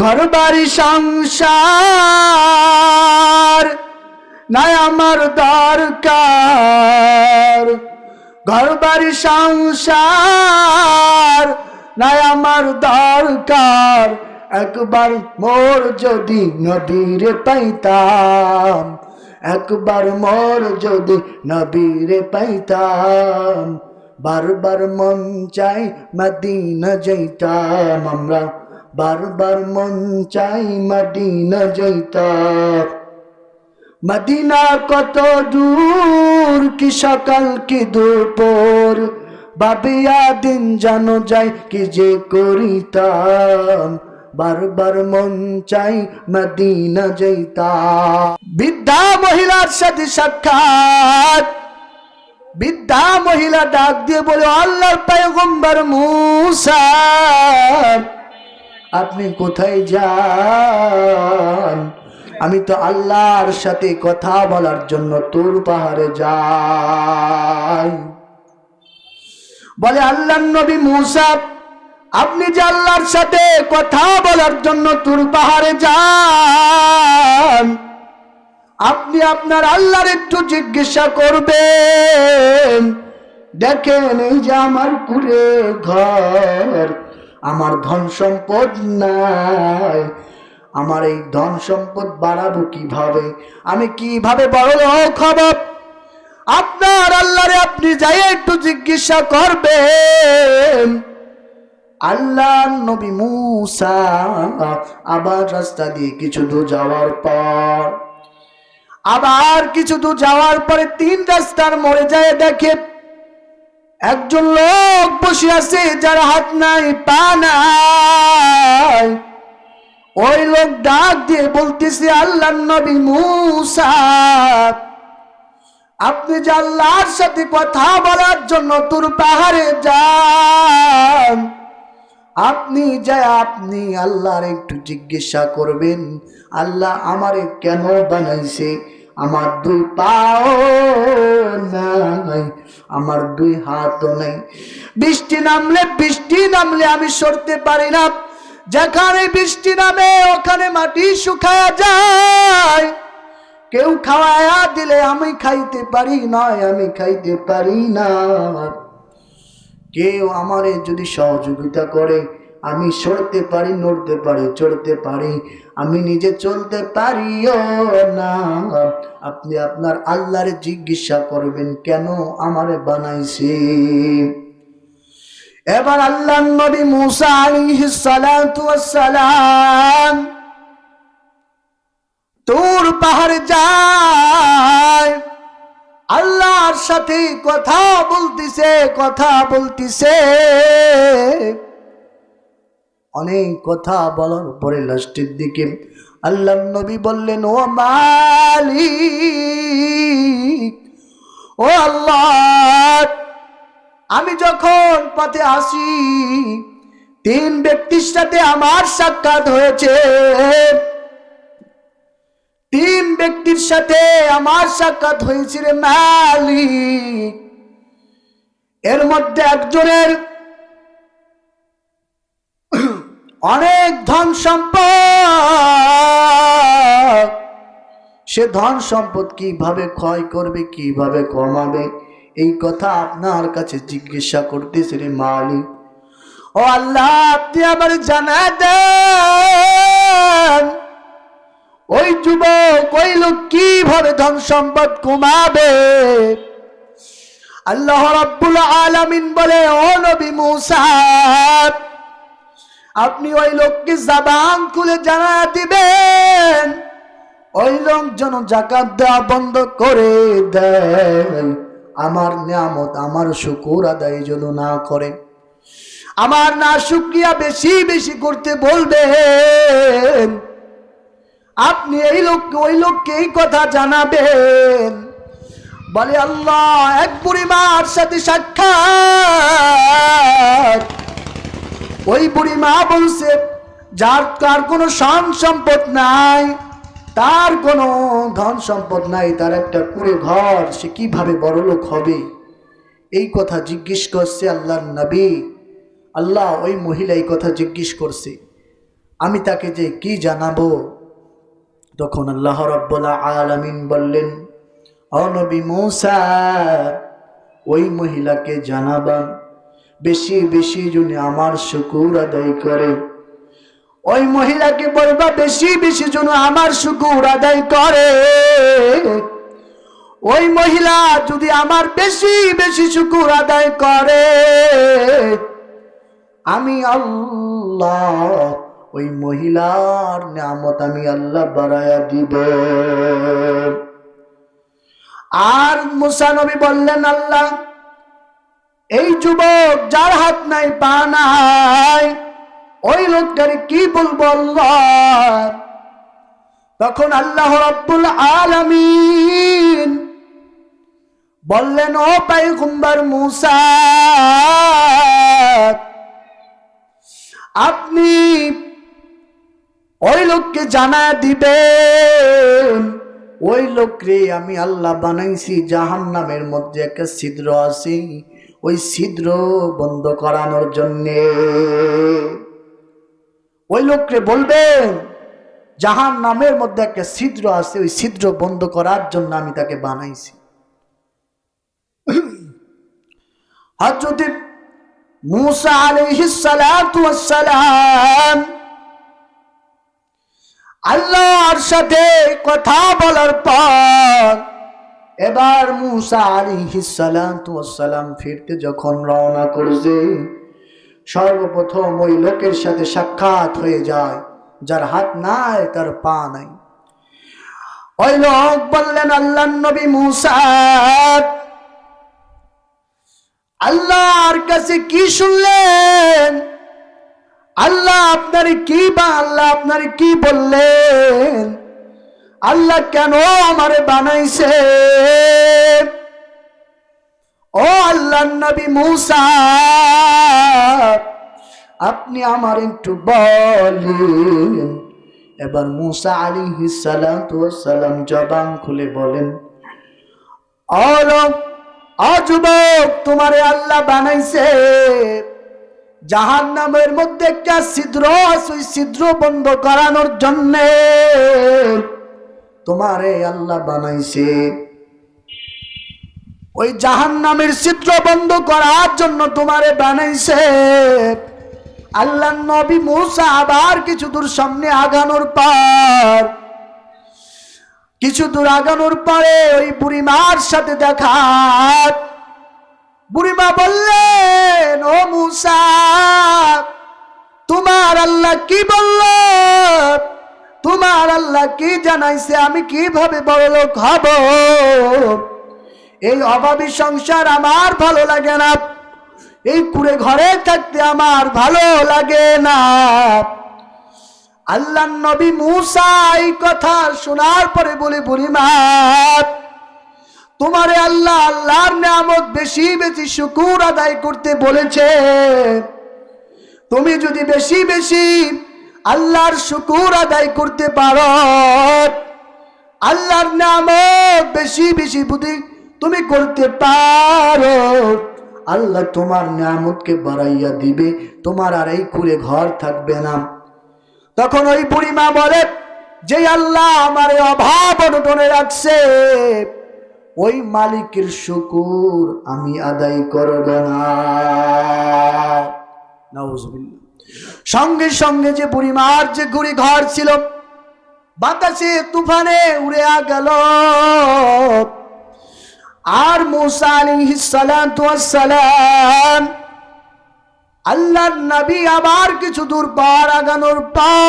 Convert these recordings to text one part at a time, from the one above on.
ঘর বাড়ি সংসার নাই আমার দরকার। ঘর বাড়ি সংসার নাই আমার দরকার। একবার মোর যদি নবীরে পাইতাম, একবার মোর যদি নবীরে পাইতাম, বারবার মন চাই মদিনা যাইতাম আমরা। বারবার মন চাই মদিনা যাইতাম মদিনা কত দূর, কি সকাল, কি দুপুর। বাবিয়া দিন জানো যায় কি যে করিতাম। বারবার মন চাই মদিনা যাইতা। বৃদ্ধা মহিলার সাথে সাক্ষাৎ। বৃদ্ধা মহিলা ডাক দিয়ে বলে, আল্লাহর পায়গম্বর মুসা। আপনি কোথায় যান? আমি তো আল্লাহর সাথে কথা বলার জন্য তোর পাহাড়ে যাই। বলে আল্লাহ নবী মুসা, আপনি যে আল্লাহর সাথে কথা বলার জন্য তোর পাহাড়ে যান, আপনি আপনার আল্লাহর একটু জিজ্ঞাসা করবেন, দেখেন এই যে আমার কুড়ে ঘর আমার ধন সম্পদ নাই। আমার এই ধন সম্পদ বাড়াবো কীভাবে? আমি কীভাবে বড় হব? আপনার আল্লাহরে আপনি যাই একটু জিজ্ঞাসা করবেন। আল্লাহ নবী মুসা আবার রাস্তা দিয়ে কিছু দূর যাওয়ার পর, আবার কিছু দূর যাওয়ার পরে তিন রাস্তার মরে যায় দেখে একজন লোক বসে আছে যার হাত নাই, পা নাই। ওই লোক ডাক দিয়ে বলতেছে আল্লাহ নবী মুসা, আপনি যে আল্লাহর সাথে কথা বলার জন্য তোর পাহাড়ে যান, আপনি যাই আপনি আল্লাহর একটু জিজ্ঞাসা করবেন, আল্লাহ আমারে কেন বানাইছে? আমার দুই পাও নাই, আমার দুই হাতও নাই। বৃষ্টি নামলে বৃষ্টি, নামলে আমি সরতে পারি না। যেখানে বৃষ্টি নামে, ওখানে মাটি শুকায়া যায়। কেউ খাওয়ায়া দিলে আমি খাইতে পারি না, আমি খাইতে পারি না। কেউ আমারে যদি সহযোগিতা করে আমি সরতে পারি, নড়তে পারি, চড়তে পারি। আমি নিজে চলতে পারিও না। আপনি আপনার আল্লাহরে জিজ্ঞাসা করবেন, কেন আমারে বানাইছে? এবার আল্লাহ নবী মুসা আলাইহিস সালাতু সালাম তোর পাহাড়ে যায়। আল্লাহর সাথে কথা বলতিছে কথা বলতিছে। অনেক কথা বলার পরে লাস্টের দিকে আল্লাহ নবী বললেন, ও মালিক, ও আল্লাহ, আমি যখন পথে আসি, তিন ব্যক্তির সাথে আমার সাক্ষাৎ হয়েছে। তিন ব্যক্তির সাথে আমার সাক্ষাৎ হয়েছিল মালিক। এর মধ্যে একজনের অনেক ধন সম্পদ। সে ধন সম্পদ কীভাবে ক্ষয় করবে, কীভাবে কমাবে? এই কথা আপনার কাছে জিজ্ঞাসা করতেছে মালিক। ও আল্লাহ, আপনি আবার জানা দেন। ওই যুবক, ওই লোক কীভাবে ধন সম্পদ কমাবে? আল্লাহ রাব্বুল আলামিন বলে, ও নবী মুসা আপনি ওই লোককে জাবান খুলে জানা দিবেন। ওই লোক যেন জাকাত দেওয়া বন্ধ করে দেন। আমার নিয়ামত, আমার শুকুর আদায় যেন না করে। আমার না শুক্রিয়া বেশি বেশি করতে বলবেন। আপনি এই লোককে, ওই লোককে এই কথা জানাবেন। বলে, আল্লাহ, এক মার সাথে সাক্ষাৎ। ওই বুড়ি মা বলছে, যার তার কোনো সন সম্পদ নাই, তার কোনো ধন সম্পদ নাই, তার একটা কুড়ে ঘর, সে কীভাবে বড় লোক হবে? এই কথা জিজ্ঞেস করছে আল্লাহ নবী। আল্লাহ ওই মহিলা এই কথা জিজ্ঞেস করছে, আমি তাকে যে কি জানাব? তখন আল্লাহ রব্বুল আলামিন বললেন অনবী মৌসা, ওই মহিলাকে জানাবান বেশি বেশি জনে আমার শুকুর আদায় করে। ওই মহিলাকে বলবা, বেশি বেশি জন আমার শুকুর আদায় করে। ওই মহিলা যদি আমার বেশি বেশি শুকুর আদায় করে, আমি আল্লাহ, ওই মহিলার নামত আমি আল্লাহ বাড়ায়া দিব। আর মুসানবী বললেন, আল্লাহ এই যুবক যার হাত নাই, পা নাই, ওই লোকটারে কি বলব আল্লাহ? তখন আল্লাহ রব্বুল আলামিন বললেন, ও পাইগুম্বার মুসা, আপনি ওই লোককে জানা দিবেন। ওই লোকরে আমি আল্লাহ বানাইছি জাহান নামের মধ্যে একটা ছিদ্র আছে। ওই ছিদ্র বন্ধ করানোর জন্যে। ওই লোককে বলবেন, জাহান নামের মধ্যে একটা ছিদ্র আছে, ওই ছিদ্র বন্ধ করার জন্য আমি তাকে বানাইছি। হজরত মুসা আলাইহিস সালাতু ওয়াস সালাম আল্লাহর সাথে কথা বলার পর এবার মুসা আলাইহিস সালাতু ওয়াস সালাম ফিরতে যখন রওনা করছে, সর্বপ্রথম ওই লোকের সাথে সাক্ষাৎ হয়ে যায়, যার হাত নাই, তার পা নাই। ওই লোক বললেন আল্লাহ নবী মুসা, আল্লাহর কাছে কি শুনলেন? আল্লাহ আপনার কি বা আল্লাহ আপনার কি বললেন? আল্লাহ কেন আমারে বানাইছে? ও আল্লাহ নবী মুসা, আপনি আমার একটু বলেন। এবার মুসা আলী সালাম জবান খুলে বলেন অযুবক তোমারে আল্লাহ বানাইছে। জাহান নামের মধ্যে একটা ছিদ্র আছে ছিদ্র বন্ধ করানোর জন্য তোমারে আল্লাহ বানাইছে। ওই জাহান নামের ছিদ্র বন্ধ করার জন্য তোমারে বানাইছে। আল্লাহ নবী মুসা আবার কিছু দূর সামনে আগানোর পর, কিছু দূর আগানোর পরে ওই বুড়িমার সাথে দেখা বুড়িমা বললেন, ও মুসা, তোমার আল্লাহ কি বলল? তোমার আল্লাহ কি জানাইছে? আমি কীভাবে বড় লোক হব? এই অভাবী সংসার আমার ভালো লাগে না। এই কুড়ে ঘরে থাকতে আমার ভালো লাগে না। আল্লাহ নবী মুসা এই কথা শোনার পরে বলে বুড়িমা তোমারে আল্লাহ আল্লাহর নামত বেশি বেশি শুকুর আদায় করতে বলেছে। তুমি যদি বেশি বেশি আল্লাহর শুকুর আদায় করতে পারো। আল্লাহর নামত বেশি বেশি বুদ্ধি তুমি করতে পারো। আল্লাহ তোমার নামতকে বাড়াইয়া দিবে, তোমার আর এই কুড়ে ঘর থাকবে না। তখন ওই বুড়িমা বলে, যে আল্লাহ আমার অভাব অনটনে রাখছে, ওই মালিকের শুকুর আমি আদায় করব না। সঙ্গে সঙ্গে যে বুড়িমার যে গুড়ি ঘর ছিল, বাতাসে তুফানে উড়ে গেল। আর মুসা আলাইহিস সালাম, আল্লাহর নবী আবার কিছু দূর পার আগানোর পর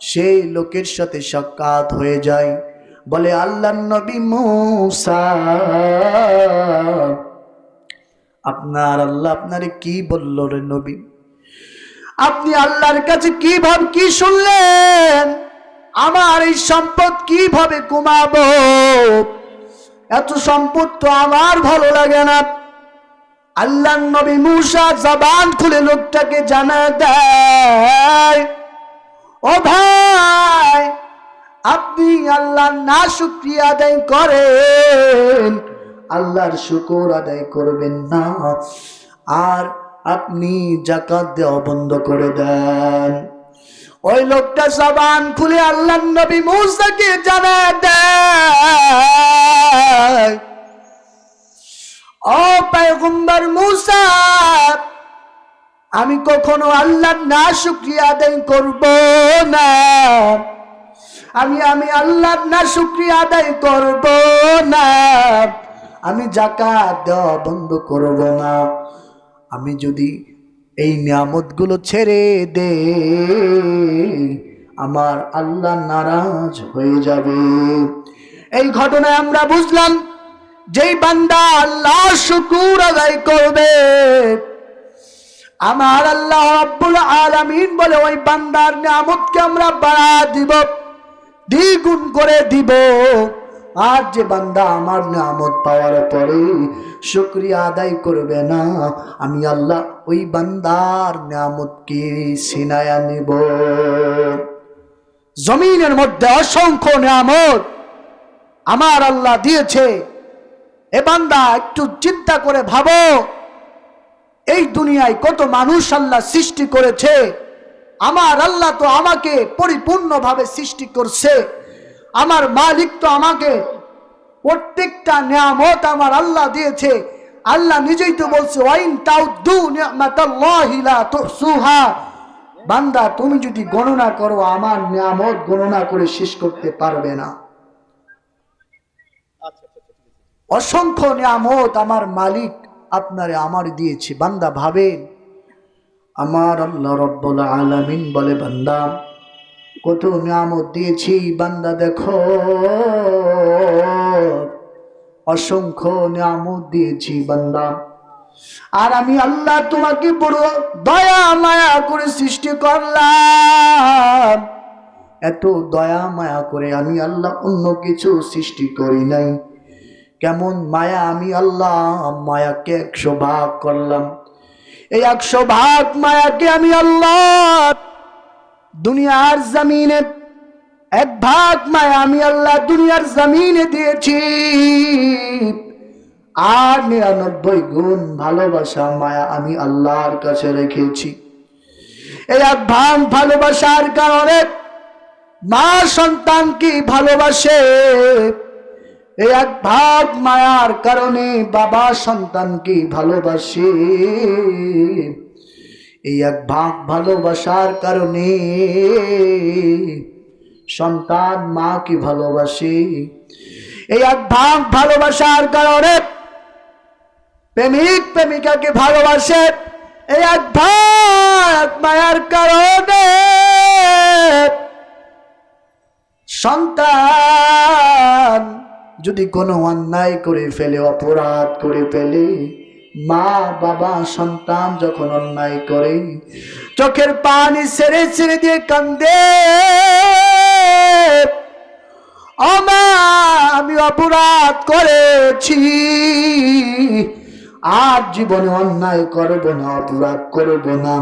সেই লোকের সাথে সাক্ষাৎ হয়ে যায়। বলে, আল্লাহর নবী মুসা আপনার আল্লাহ আপনারে কি বলল রে নবী? আপনি আল্লাহর কাছে কি ভাব কি শুনলেন? আমার এই সম্পদ কীভাবে কমাবো এত সম্পদ তো আমার ভালো লাগে না। আল্লাহ নবী মুসা জবান খুলে লোকটাকে জানা দেয়, ও ভাই, আপনি আল্লাহ না শুক্রিয়া আদায় করেন। আল্লাহর শুকর আদায় করবেন না। আর আপনি জাকাত দেওয়া বন্ধ করে দেন। ওই লোকটা জবান খুলে আল্লাহ নবী মুসাকে জানা দেয় মুসা, আমি কখনো আল্লাহ না শুক্রিয়া আদায় করব না। আমি আমি আল্লাহ না শুক্রিয়া আদায় করব না। আমি জাকাত দেওয়া বন্ধ করব না। আমি যদি এই নিয়ামতগুলো ছেড়ে দে, আমার আল্লাহ নারাজ হয়ে যাবে। এই ঘটনায় আমরা বুঝলাম, যেই বান্দা আল্লাহ শুকুর আদায় করবে, আমার আল্লাহ রাব্বুল আলামিন বলে ওই বান্দার নিয়ামতকে আমরা বাড়া দিব, দ্বিগুণ করে দিব। আর যে বান্দা আমার নামত পাওয়ার পরে শুক্রিয়া আদায় করবে না, আমি আল্লাহ ওই বান্দার নিয়ামতকে সিনায়া নিব। জমিনের মধ্যে অসংখ্য নামত আমার আল্লাহ দিয়েছে। এ বান্দা একটু চিন্তা করে ভাবো, এই দুনিয়ায় কত মানুষ আল্লাহ সৃষ্টি করেছে, আমার আল্লাহ তো আমাকে পরিপূর্ণভাবে সৃষ্টি করছে। আমার মালিক তো আমাকে প্রত্যেকটা নিয়ামত আমার আল্লাহ দিয়েছে। আল্লাহ নিজেই তো বলছে, ওয়াইন তাউদ্দু নিয়ামাতাল্লাহি লা তুহসুহা। বান্দা, তুমি যদি গণনা করো, আমার নিয়ামত গণনা করে শেষ করতে পারবে না। অসংখ্য নিয়ামত আমার মালিক আপনারে আমার দিয়েছে। বান্দা ভাবেন, আমার আল্লাহ রব্বুল আলামিন বলে, বান্দা কত নিয়ামত দিয়েছি, বান্দা দেখো। অসংখ্য নিয়ামত দিয়েছি, বান্দা। আর আমি আল্লাহ তোমাকে বড় দয়া মায়া করে সৃষ্টি করলাম। এত দয়া মায়া করে আমি আল্লাহ অন্য কিছু সৃষ্টি করি নাই। কেমন মায়া আমি আল্লাহ, মায়াকে একশো ভাগ করলাম। এই একশো ভাগ মায়াকে আমি আল্লাহ দুনিয়ার জমিনে, এক ভাগ মায়া আমি আল্লাহ দুনিয়ার জমিনে দিয়েছি। আর নিরানব্বই গুণ ভালোবাসা মায়া আমি আল্লাহর কাছে রেখেছি। এই এক ভাগ ভালোবাসার কারণে মা সন্তান কি ভালোবাসে? এই এক ভাগ মায়ার কারণে বাবা সন্তানকে ভালোবাসে? এই এক ভাগ ভালোবাসার কারণে সন্তান মাকে ভালোবাসে? এই এক ভাগ ভালোবাসার কারণে প্রেমিক প্রেমিকাকে ভালোবাসে? এই এক ভাগ মায়ার কারণে সন্তান যদি কোনো অন্যায় করে ফেলে, অপরাধ করে ফেলে মা, বাবা, সন্তান যখন অন্যায় করে, চোখের পানি ছেড়ে ছেড়ে দিয়ে কান্দে। আমা আমি অপরাধ করেছি, আর জীবনে অন্যায় করব না, অপরাধ করব না।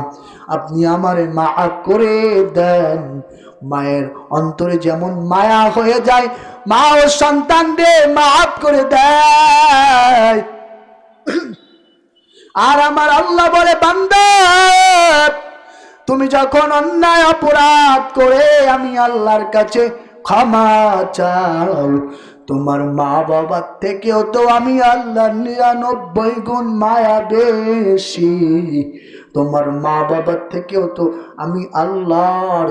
আপনি আমারে মাফ করে দেন। মায়ের অন্তরে যেমন মায়া হয়ে যায়, মা ও সন্তান রে মাফ করে দেয়। আর আমার আল্লাহ বলে, বান্দা, তুমি যখন অন্যায় অপরাধ করে আমি আল্লাহর কাছে ক্ষমা তোমার মা বাবার থেকেও তো আমি আল্লাহ নিরানব্বই গুণ মায়া বেশি। তোমার মা বাবার থেকেও তো আমি আল্লাহর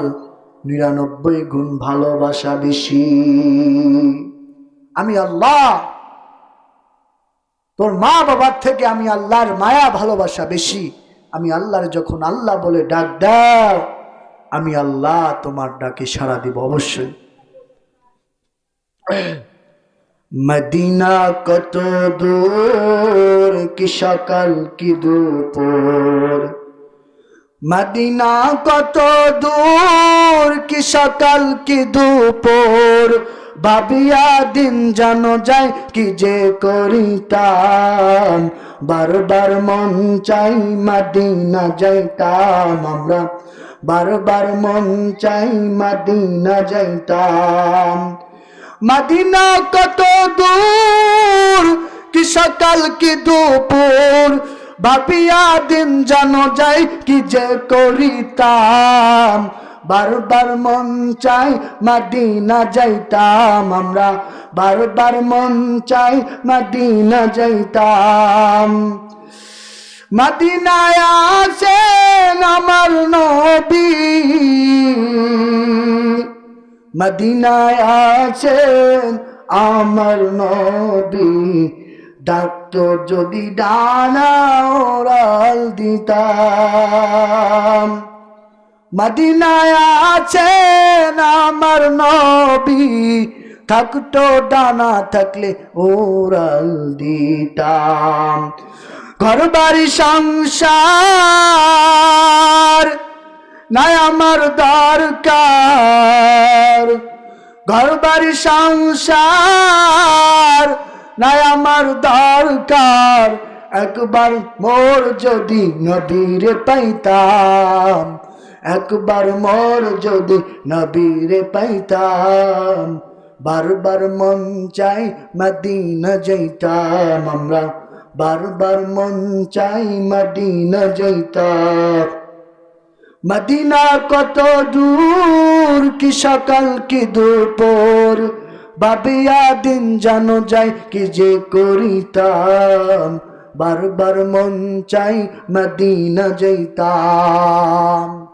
নিরানব্বই গুণ ভালোবাসা বেশি। আমি আল্লাহ তোর মা বাবার থেকে আমি আল্লাহর মায়া, ভালোবাসা বেশি। আমি আল্লাহর যখন আল্লাহ বলে ডাক দাও, আমি আল্লাহ তোমার ডাকে সাড়া দিব অবশ্যই। মদিনা কত দূর কি সকাল কি দুপুর? মদিনা কত দূর কি সকাল কি দুপুর? ভাবিয়া দিন জানো যায়, কি যে করিতাম? বারবার মন চাই মাদিনা যাইতাম আমরা। বারবার মন চাই মাদিনা যাইতাম। মাদিনা কত দূর, কি সকাল, কি দুপুর? ভাবিয়া দিন জানো যাই কি যে করিতাম? বারবার মন চাই মাদিনা যাইতাম আমরা। বারবার মন চাই মাদিনা যাইতাম। মদিনায় আছেন আমার নবী। মদিনায় আছেন আমার নবী। ডাক্ত যদি ডানা ওরাল দিতাম। মদিনায় আছেন আমার নবী? থাকতো ডানা থাকলে ওরাল দিতাম। ঘর বাড়ি সংসার নাই আমার দরকার। ঘর বাড়ি সংসার নাই আমার দরকার। একবার মোর যদি নবীরে পাইতাম একবার মোর যদি নবীরে পাইতাম, বারবার মন চাই মদিনা যাইতাম আমরা। বারবার মন চাই মদিনা যাইতাম। মদিনা কত দূর, কি সকাল, কি দুপুর বাবিয়া দিন জানো যায়, কি যে করিতাম। বারবার মন চাই মদিনা যাইতাম।